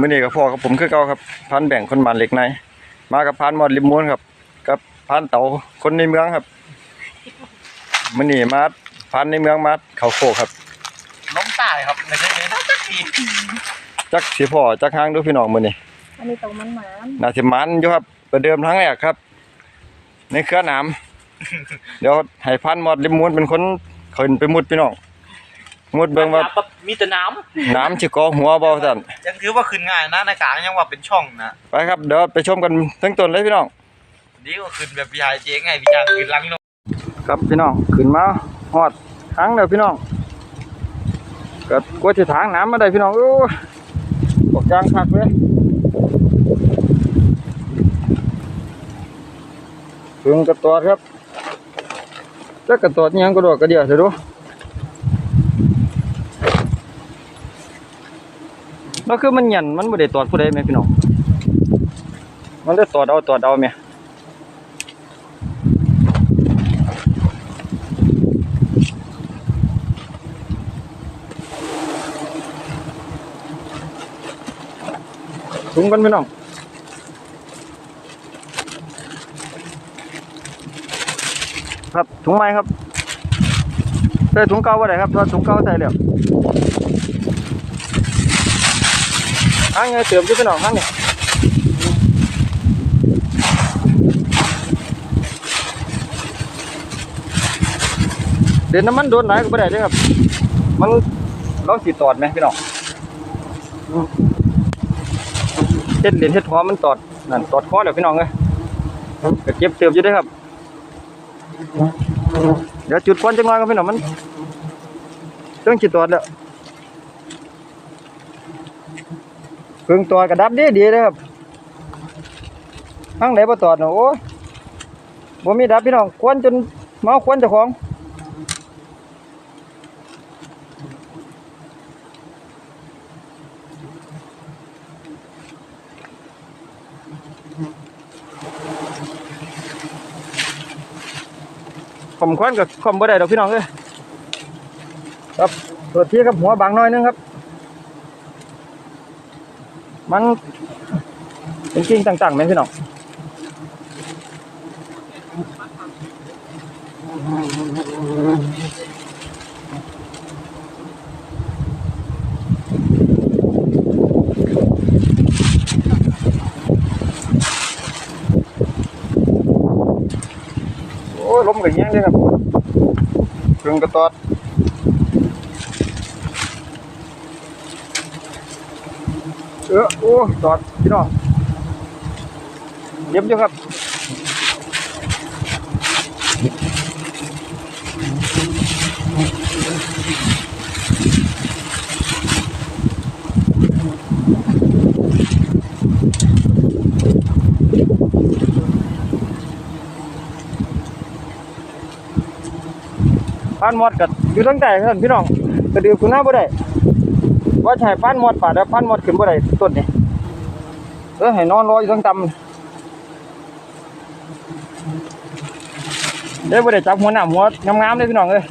มื้อนี้กับพ่อกับผมคือเก่าครับพันแบ่งคนบ้านเหล็กในมากับพันหมอดริมม้วนครับ กับพันเต๋าคนในเมืองครับมื้อนี้มาพันในเมืองมาเขาโคกครับล้มตายครับไม่ใช่เลยนะสักทีจักสิพ่อจักหางเดูพี่น้องมื้อนี้อันนี้ตรงมันหมานน่าสิมันอยู่ครับประเดิมครั้งแรกครับ ในเครือหนามเดี๋ยวให้พันหมอดริมม้วนเป็นคนขึ้นไปมุดพี่น้อง มุดเบิ่งว่าแบบมีแต่น้น้ำสิกอหัวบ่ซั่นำยังถือว่าขึ้นง่ายนะในกลางยังว่าเป็นช่องนะไปครับเดี๋ยวไปชมกันทั้งต้นเลยพี่น้อง ดีกว่าขึ้นแบบพี่ชายเจ๊ไงพี่จางขึ้นหลังเนอะครับพี่น้องขึ้นมาฮอดทางแล้วพี่น้องก็กลัวจะทางน้ำมาได้พี่น้องโอ้ยบอกยางคักเลยถึงกระตอดครับจะกระตอดอิหยังกระโดดกระเดียเถอะดู แล้วคือมันหยันมันไม่ได้ตอดผู้ใดไหมพี่น้องมันได้ตอดเอาตอดเอาไหมถุงกันพี่น้องครับถุงไม้ครับใส่ถุงเก่าบ่ได้ครับเพราถุงเก่าใส่แล้วางไงเติมอยู่พี่น้องหางนี่ยเด่นน้ำมันโดนไหลก็บ่ได้เด้อครับ มันเราสิตอดไหมพี่น้องเฮ็ดเหรียญเฮ็ดหัวมันตอดนั่นตอดคอแล้วพี่น้องเอ้ยก็เก็บเติมอยู่ด้อครับ เดี๋ยวจุดควันจังน้อยครับพี่น้องมันเรื่องจิตตอดแล้วเพิ่งตอดกระดับดีดีเลยครับทั้งไหนบ่ตอดเนาะโอ้บ่มีดับพี่น้องควันจนเมาควันเจ้าของผมควันกับคอมบ่ได้ดอกพี่น้องเอ้ยครับตัวที่ครับหัวบางน้อยนึงครับ มันเป็นกิ่งต่างๆไหมพี่น้องโอ้ล้มกันยังเลยครับเครื่องกระตอด เออโอ้ตอดพี่น้องเย็บอยู่ครับพานหมดกันอยู่ตั้งแต่ท่านพี่น้องกระดือคุณหน้าบ่ได้ ว่าใช้พานหมดป่าแล้วพานหมดขึ้นบ่ได้ต้นนี่เออให้นอนรออยู่ตั้งตำเดี๋ยวบ่ได้จับหัวหน้าหัวงามๆเลยพี่น้องเอ้ย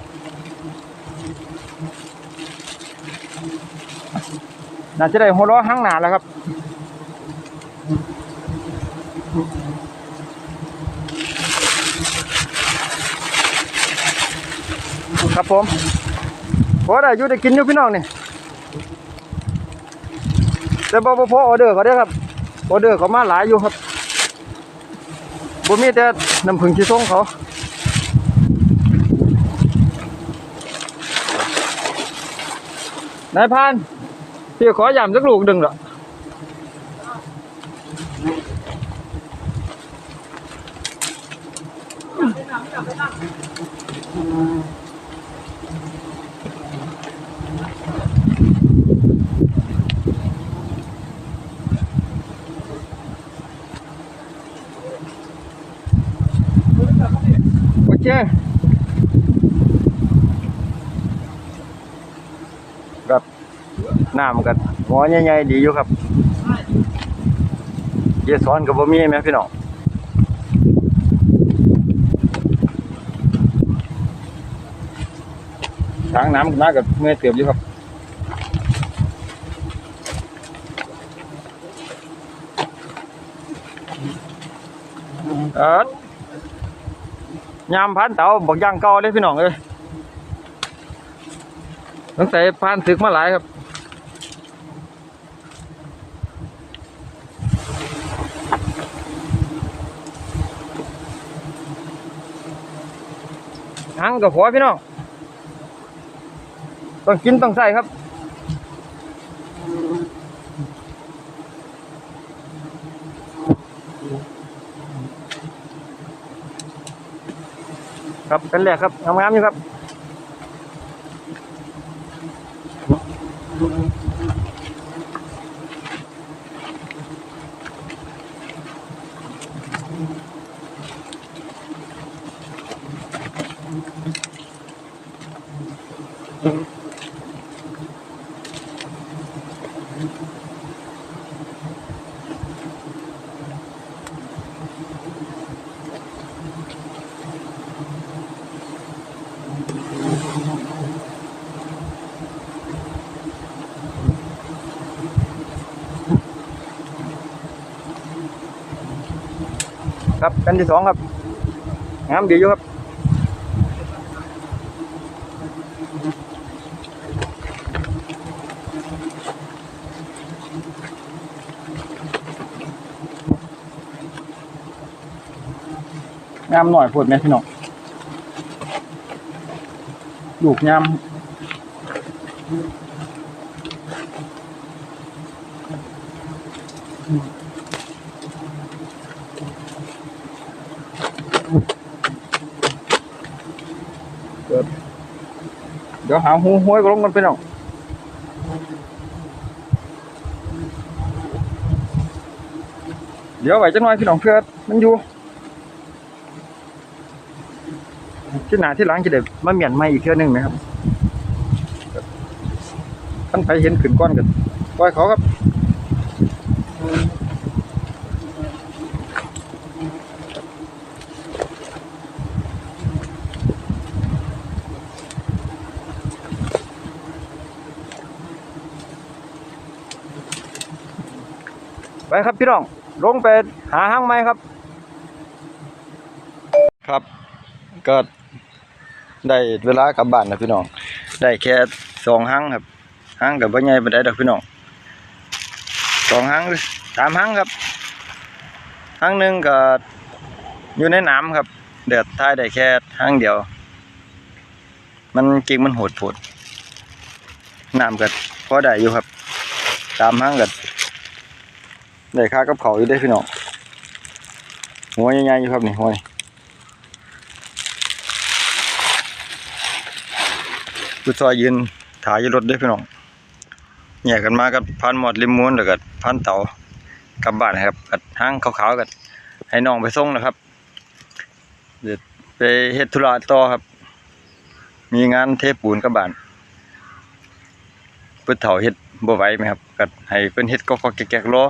น่าจะได้หัวล้อห้างหนาแล้วครับครับผมพอได้อยู่ได้กินอยู่พี่น้องนี่ แต่บ่พอออเดอร์เขาเด้ครับออเดอร์เขามาหลายอยู่ครับบ่มีแต่น้ำผึ้งที่ส่งเขานายพานพี่ขอยำสักลูกดึงเหรอโอ เคครับน้ำกันหมอใหญ่ๆดีอยู่ครับเยสอนกับบ่มีแม่พี่น้องทางน้ำมากับเมื่อเติบอยู่ครับ ยามพันเตาบอกย่างเก่าเลยพี่น้องเอ้ยตั้งแต่พันศึกมาหลายครับหังกับหัวพี่น้องต้องกินต้องใส่ครับ ครับเป็นแรกครับงามๆอยู่ครับ ครับกันที่สองครับงามดีอยู่ครับงามหน่อยพูดไหมพี่น้องลูกงาม เดี๋ยวหาหูห้วยกลงกันพี่น้องเดี๋ยวไว้จังหน่อยพี่น้องเพื่อมันอยู่ที่หนาที่หลังจะเด็มาเมียนไม่อีกเท่าหนึงไหมครับท่านไปเห็นขึ้นก้อนกันปล่อยเขาครับ ไปครับพี่น้อง ลงไปหาห้างไม้ครับ ครับก็ได้เวลากลับบ้านนะพี่น้อง ได้แค่สองห้างครับห้างกับว่าใหญ่ปานใดอกพี่น้องสองห้างสามห้างครับห้างหนึ่งก็อยู่ในน้ำครับ เดือดท้ายได้แค่ห้างเดียว มันกิ่งมันโหดโผดน้ำก็พอได้อยู่ครับสามห้างก็ ได้ค่ากับเขาอยู่ได้พี่น้องหัวใหญ่ๆอยู่ครับนี่หัวนี่ผู้ซอยยืนถ่ายอยู่รถเด้พี่น้องแยกกันมากับพันหมอดริมม้วนแล้วก็พันเต่ากลับบ้านครับกับห้างขาวๆกันให้น้องไปส่งนะครับ เดี๋ยวไปเฮ็ดธุระต่อครับ มีงานเทปูนกับบ้านเพิ่นเฒ่าเฮ็ดบ่ไหวไหมครับก็ให้เพิ่นเฮ็ดก็ๆแก๊กๆรอ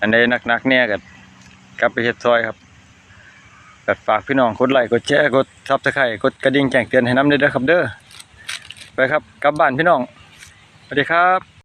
อันใดหนักๆเนี่ยก็กลับไปเฮ็ดซอยครับก็ฝากพี่น้องกดไลค์กดแชร์กดซับสไครต์กดกระดิ่งแจ้งเตือนให้นำด้ำเด้อครับเด้อไปครับกลับบ้านพี่น้องสวัสดีครับ